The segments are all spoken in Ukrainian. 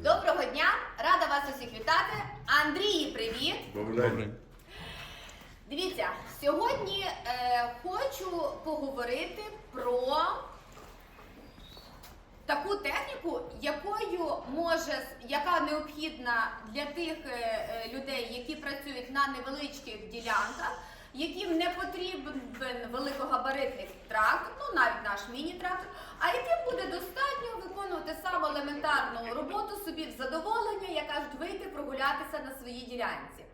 Доброго дня! Рада вас усіх вітати. Андрій, привіт! Добре. Дивіться, сьогодні е, хочу поговорити про таку техніку, якою може, яка необхідна для тих е, е, людей, які працюють на невеличких ділянках, яким не потрібен великогабаритний трактор, ну навіть наш міні-трактор, а яким буде достатньо елементарну роботу собі в задоволення, як кажуть, вийти прогулятися на своїй ділянці.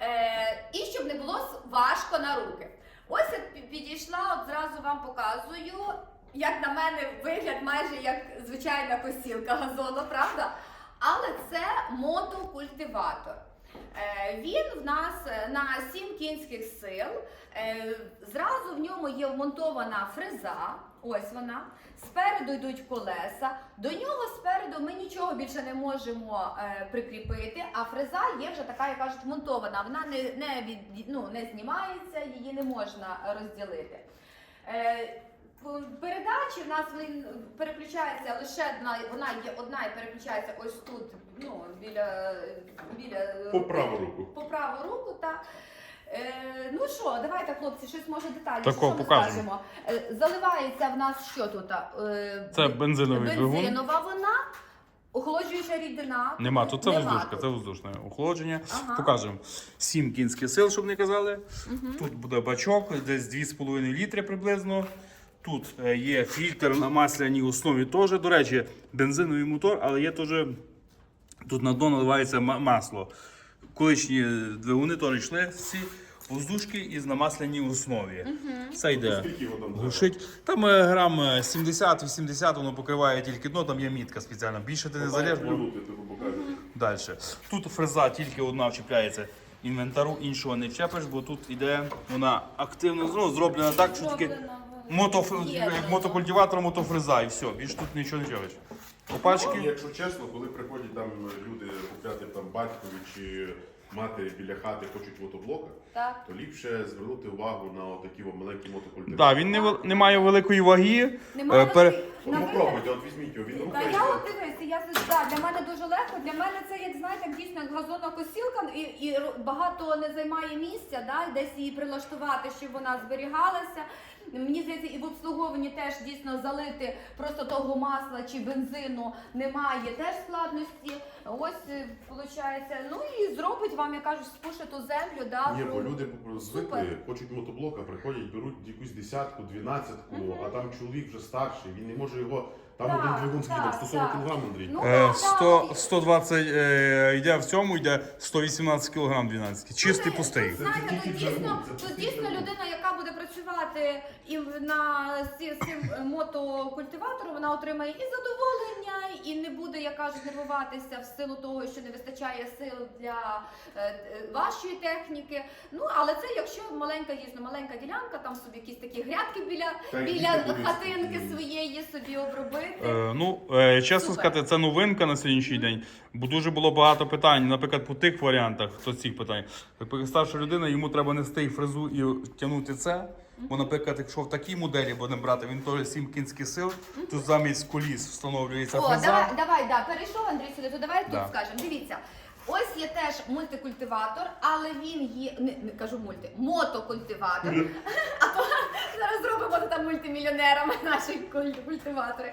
Е, і щоб не було важко на руки. Ось я підійшла, от зразу вам показую. Як на мене, вигляд майже як звичайна посілка газону, правда? Але це мотокультиватор. Е, Він в нас е, на 7 кінських сил. Е, Зразу в ньому є вмонтована фреза. Ось вона. Спереду йдуть колеса. До нього спереду ми нічого більше не можемо прикріпити, а фреза є вже така, як кажуть, монтована. Вона не, не, від, ну, не знімається, її не можна розділити. Е, передачі в нас переключається лише одна, вона є одна і переключається ось тут, ну, біля, біля По праву руку. по праву руку, так. Е, ну що, давайте, хлопці, щось може детальніше. Тако, що ми покажемо. скажемо? Е, заливається в нас що тут? Е, Це бензиновий двигун. бензинова вона, охолоджуюча рідина. Нема, тут це Нема воздушка, тут. це воздушне охолодження. Ага. Покажемо. 7 кінських сил, щоб не казали. Мгм. Тут буде бачок, десь 2,5 літри приблизно. Тут е, є фільтр на масляній основі теж. До речі, бензиновий мотор, але є теж. Тут на дно наливається масло. Колишні двигуни теж йшли ці воздушки із на масляній основі. Все йде. Там? Глушить. Там е, грам е, 70-80 воно покриває тільки дно, там є мітка спеціальна. Більше ти не залєш, бо далі. Тут фреза тільки одна вчіпляється інвентару, іншого не вчепиш, бо тут іде вона активно ну, зроблена так, що Зроблена мотоф... Як мотокультиватор, мотофреза і все. Більш тут нічого не чуєш. Ну, Опачки. Якщо чесно, коли приходять там люди купляти там батькові чи матері біля хати хочуть мотоблока, Так. то ліпше звернути увагу на такі маленькі мотокультиватори. Так, він не, вел- не має великої ваги. Немає Е, пере- От на попробуйте, от візьміть його, він Та рухається. я от дивися, я да, для мене дуже легко. Для мене це як знаєте, як дійсно як газонокосілка і, і ро- багато не займає місця, да, десь її прилаштувати, щоб вона зберігалася. Мені здається, і в обслуговуванні теж дійсно залити просто того масла чи бензину немає теж складності. Ось виходить, ну і зробить вам, я кажу, спушиту землю. Да, Ні, бо люди звикли, Супер. хочуть мотоблока, приходять, беруть якусь десятку, дванадцятку, а там чоловік вже старший, він не може його. Там Так, один двигун там так, 140 так. кг, Андрій. Ну, Е, 100, 120 е, йде в цьому, йде 118 кг 12. Чистий пустий. тут, Знаєте, Це тут тільки дійсно, двигун, це тут тільки дійсно людина, яка працювати і на з цим е, мотокультиватором, вона отримає і задоволення, і не буде, як кажуть, нервуватися в силу того, що не вистачає сил для е, е, вашої техніки. Ну але це якщо маленька дійсно маленька ділянка, там собі якісь такі грядки біля, Та біля хатинки своєї собі обробити. Е, ну, е, чесно Супер. сказати, це новинка на сьогоднішній день, бо дуже було багато питань, наприклад, по тих варіантах, хто цих питань. Наприклад, старша людина, йому треба нести і фрезу і тягнути це. Бо, наприклад, якщо в такій моделі будемо брати, він теж 7 кінських сил, то замість коліс встановлюється О, фреза. давай, давай, да, перейшов Андрій сюди, то давай Да. тут скажемо. Дивіться. Ось є теж мультикультиватор, але він є, не, не кажу мульти, мотокультиватор. А то зробимо там мультимільйонерами наші культиватори.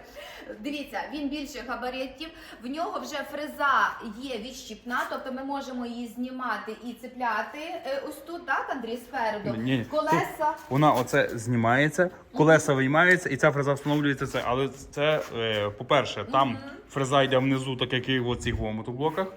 Дивіться, він більше габаритів. В нього вже фреза є відщіпна, тобто ми можемо її знімати і цепляти е, ось тут, так, Андрій, спереду. Ні, Колеса. Вона оце знімається, колеса виймаються, і ця фреза встановлюється це. Але це, е, по-перше, там фреза йде внизу, так як і в оцих во мотоблоках.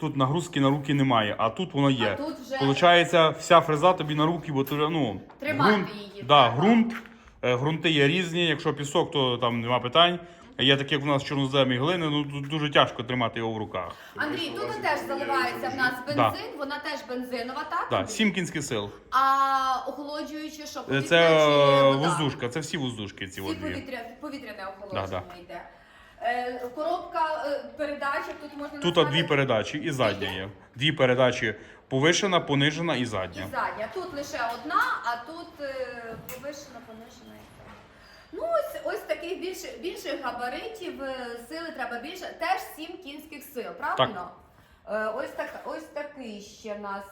Тут нагрузки на руки немає, а тут воно є. Тут вже- Получається, вся фреза тобі на руки, бо ти ну, Тримати ґрунт, її Да, ґрунт, е, ґрунти є різні. Якщо пісок, то там нема питань. Є таке, як у нас чорноземі глини, ну тут дуже тяжко тримати його в руках. Андрій, тут теж заливається в нас Да. бензин, вона теж бензинова, так? Да, Андрій? сім кінських сил. А охолоджуючи, що Е, повітря Це чи е, вода? воздушка, це всі воздушки ці Всі дві. повітря, повітряне охолодження Да, йде. Е, коробка е, передач, тут можна Тут дві передачі і задня є. Дві передачі повишена, понижена і і задня. задня. Тут лише одна, а тут е, повишена, понижена і. Ну, ось, ось таких більше, більших габаритів, сили треба більше. Теж 7 кінських сил, правильно? Е, Ось, так, ось такий ще в нас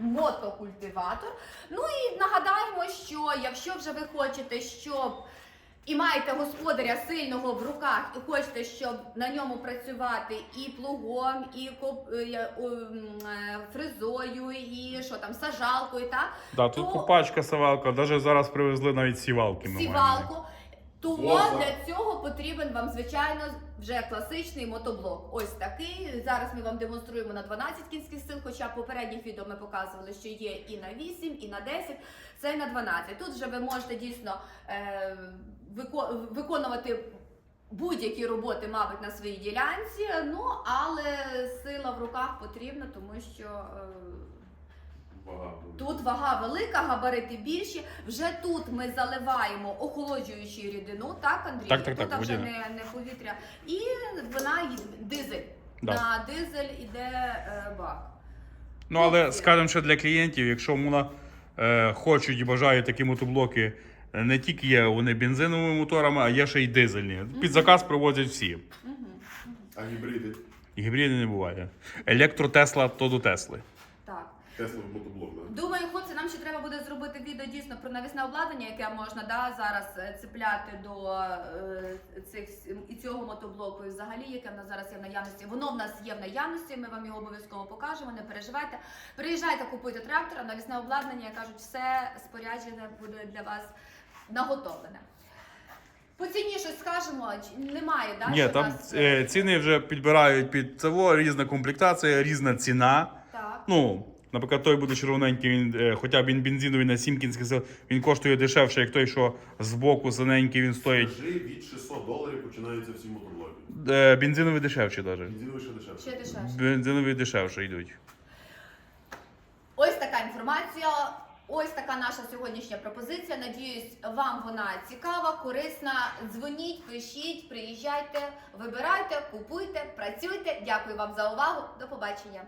мотокультиватор. Ну і нагадаємо, що якщо вже ви хочете, щоб і маєте господаря сильного в руках, і хочете, щоб на ньому працювати і плугом, і коп, е, е, фрезою, і що там, сажалкою, так? Да, тут То- купачка, савалка. навіть зараз привезли навіть сівалки. Сівалку. Тому Лоза. для цього потрібен вам, звичайно, вже класичний мотоблок. Ось такий. Зараз ми вам демонструємо на 12 кінських сил, хоча в попередніх відео ми показували, що є і на 8, і на 10, це на 12. Тут вже ви можете дійсно е, виконувати. Будь-які роботи, мабуть, на своїй ділянці, ну але сила в руках потрібна, тому що е. Тут вага велика, габарити більші. Вже тут ми заливаємо охолоджуючу рідину, так, Андрій? Так, так, тут так, вже водяне. не, не повітря. І вона й- дизель. Да. На дизель іде е, бак. Ну, але скажемо, що для клієнтів, якщо муна е, хочуть і бажають такі мотоблоки, е, не тільки є вони бензиновими моторами, а є ще й дизельні. Під заказ привозять всі. А гібриди? Гібриди не буває. Електро Тесла то до Тесли. Так. Тесла мотоблок, да? Думаю, хлопці, нам ще треба буде зробити відео дійсно про навісне обладнання, яке можна да, зараз е, цепляти до е, цих і цього мотоблоку, і взагалі, яке в нас зараз є в наявності. Воно в нас є в наявності. Ми вам його обов'язково покажемо. Не переживайте. Приїжджайте, купуйте трактор, а навісне обладнання, як кажуть, все споряджене буде для вас наготовлене. По ціні щось скажемо, немає, да? Ні, що там нас, е, ціни вже підбирають під цього, різна комплектація, різна ціна. Так. Ну, наприклад, той буде червоненький, він, е, хоча б він бензиновий на 7 кінських сил, він коштує дешевше, як той, що збоку зелененький, він стоїть. Скажи, від 600 доларів починаються всі мотоблоки. Е, бензиновий дешевші навіть. Бензиновий ще дешевше. Ще дешевше. Бензинові дешевше йдуть. Ось така інформація. Ось така наша сьогоднішня пропозиція. Надіюсь, вам вона цікава, корисна. Дзвоніть, пишіть, приїжджайте, вибирайте, купуйте, працюйте. Дякую вам за увагу. До побачення.